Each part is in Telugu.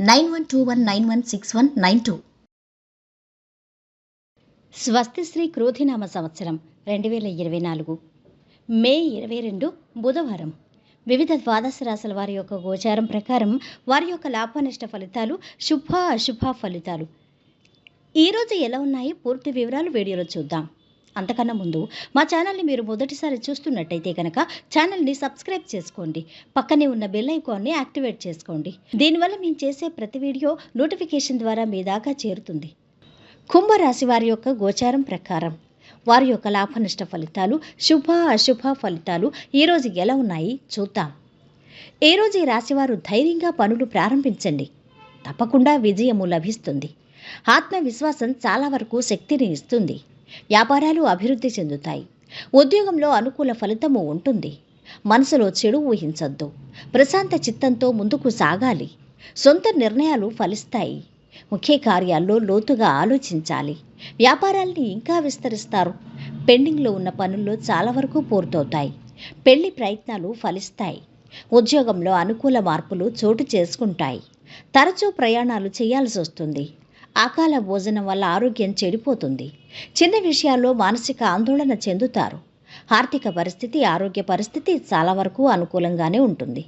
nine one two one nine one six one nine two. స్వస్తిశ్రీ క్రోధినామ సంవత్సరం రెండు వేల ఇరవై నాలుగు. మే ఇరవై రెండు బుధవారం. వివిధ ద్వాదశ రాశుల వారి యొక్క గోచారం ప్రకారం వారి యొక్క లాభనష్ట ఫలితాలు శుభ అశుభ ఫలితాలు ఈరోజు ఎలా ఉన్నాయి? పూర్తి వివరాలు వీడియోలో చూద్దాం. అంతకన్నా ముందు మా ఛానల్ని మీరు మొదటిసారి చూస్తున్నట్టయితే కనుక ఛానల్ని సబ్స్క్రైబ్ చేసుకోండి. పక్కనే ఉన్న బెల్ ఐకాన్ని యాక్టివేట్ చేసుకోండి. దీనివల్ల మేము చేసే ప్రతి వీడియో నోటిఫికేషన్ ద్వారా మీ దాకా చేరుతుంది. కుంభరాశి వారి యొక్క గోచారం ప్రకారం వారి యొక్క లాభనష్ట ఫలితాలు శుభ అశుభ ఫలితాలు ఈరోజు ఎలా ఉన్నాయి చూద్దాం. ఈరోజు ఈ రాశివారు ధైర్యంగా పనులు ప్రారంభించండి. తప్పకుండా విజయము లభిస్తుంది. ఆత్మవిశ్వాసం చాలా వరకు శక్తిని ఇస్తుంది. వ్యాపారాలు అభివృద్ధి చెందుతాయి. ఉద్యోగంలో అనుకూల ఫలితము ఉంటుంది. మనసులో చెడు ఊహించద్దు. ప్రశాంత చిత్తంతో ముందుకు సాగాలి. సొంత నిర్ణయాలు ఫలిస్తాయి. ముఖ్య కార్యాల్లో లోతుగా ఆలోచించాలి. వ్యాపారాల్ని ఇంకా విస్తరిస్తారు. పెండింగ్లో ఉన్న పనుల్లో చాలా వరకు పూర్తవుతాయి. పెళ్ళి ప్రయత్నాలు ఫలిస్తాయి. ఉద్యోగంలో అనుకూల మార్పులు చోటు చేసుకుంటాయి. తరచూ ప్రయాణాలు చేయాల్సి వస్తుంది అకాల భోజనం వల్ల ఆరోగ్యం చెడిపోతుంది. చిన్న విషయాల్లో మానసిక ఆందోళన చెందుతారు. ఆర్థిక పరిస్థితి ఆరోగ్య పరిస్థితి చాలా వరకు అనుకూలంగానే ఉంటుంది.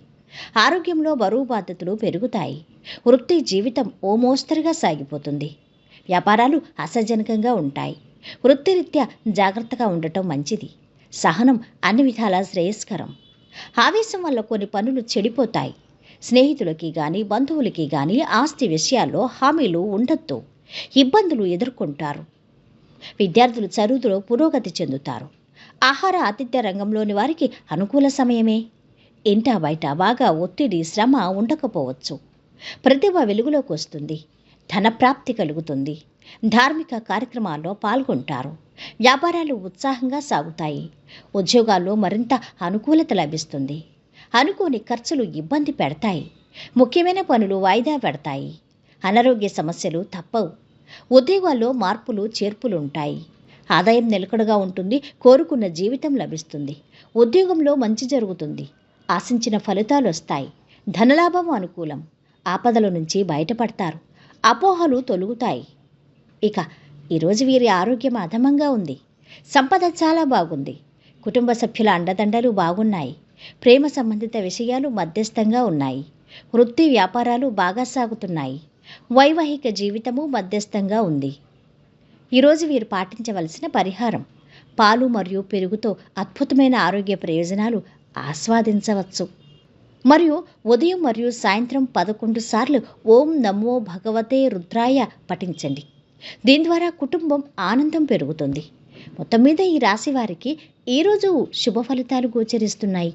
ఆరోగ్యంలో బరువు బాధ్యతలు పెరుగుతాయి. వృత్తి జీవితం ఓ మోస్తరుగా సాగిపోతుంది. వ్యాపారాలు అసజనకంగా ఉంటాయి. వృత్తిరీత్యా జాగ్రత్తగా ఉండటం మంచిది. సహనం అన్ని విధాలా శ్రేయస్కరం. ఆవేశం వల్ల కొన్ని పనులు చెడిపోతాయి. స్నేహితులకి కానీ బంధువులకి కానీ ఆస్తి విషయాల్లో హామీలు ఉండొద్దు. ఇబ్బందులు ఎదుర్కొంటారు. విద్యార్థులు చదువులో పురోగతి చెందుతారు. ఆహార ఆతిథ్య రంగంలోని వారికి అనుకూల సమయమే. ఇంటా బయట బాగా ఒత్తిడి శ్రమ ఉండకపోవచ్చు. ప్రతిభ వెలుగులోకి వస్తుంది. ధనప్రాప్తి కలుగుతుంది. ధార్మిక కార్యక్రమాల్లో పాల్గొంటారు. వ్యాపారాలు ఉత్సాహంగా సాగుతాయి. ఉద్యోగాల్లో మరింత అనుకూలత లభిస్తుంది. అనుకోని ఖర్చులు ఇబ్బంది పెడతాయి. ముఖ్యమైన పనులు వాయిదా పెడతాయి అనారోగ్య సమస్యలు తప్పవు. ఉద్యోగాల్లో మార్పులు చేర్పులు ఉంటాయి ఆదాయం నిలకడగా ఉంటుంది కోరుకున్న జీవితం లభిస్తుంది. ఉద్యోగంలో మంచి జరుగుతుంది. ఆశించిన ఫలితాలు వస్తాయి. ధనలాభం అనుకూలం. ఆపదల నుంచి బయటపడతారు. అపోహలు తొలుగుతాయి. ఇక ఈరోజు వీరి ఆరోగ్యం అధమంగా ఉంది. సంపద చాలా బాగుంది. కుటుంబ సభ్యుల అండదండలు బాగున్నాయి. ప్రేమ సంబంధిత విషయాలు మధ్యస్థంగా ఉన్నాయి. వృత్తి వ్యాపారాలు బాగా సాగుతున్నాయి. వైవాహిక జీవితము మధ్యస్థంగా ఉంది. ఈరోజు వీరు పాటించవలసిన పరిహారం పాలు మరియు పెరుగుతో అద్భుతమైన ఆరోగ్య ప్రయోజనాలు ఆస్వాదించవచ్చు. మరియు ఉదయం మరియు సాయంత్రం పదకొండు సార్లు ఓం నమో భగవతే రుద్రాయ పఠించండి. దీని ద్వారా కుటుంబం ఆనందం పెరుగుతుంది. మొత్తం మీద ఈ రాశి వారికి ఈరోజు శుభ ఫలితాలు గోచరిస్తున్నాయి?